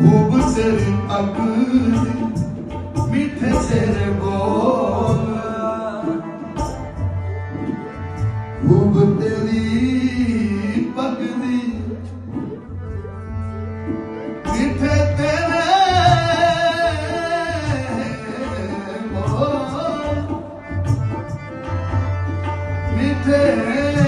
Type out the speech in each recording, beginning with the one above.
ਤੇਰੀ ਅੱਗ ਮਿੱਠੇ ਤੇਰੇ ਬੋਲ ਖੂਬ ਤੇਰੀ ਪੱਗ ਮਿੱਠੇ ਤੇਰੇ ਬੋਲ ਮਿੱਠੇ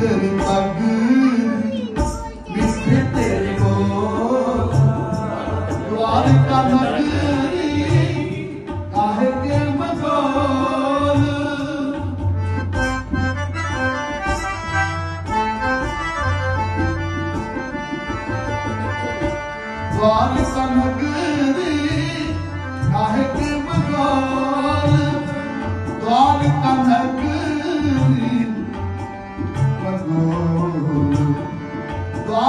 ਤੇਰੀ ਪੱਗ ਮਿੱਠੇ ਤੇਰੇ ਬੋਲ ਦੁਆਰ ਕਾ ਨਗਰੀ ਕਾਹੇ ਕੇ ਮਗੋਲ ਦੁਆਰ ਕਾ ਨਗਰੀ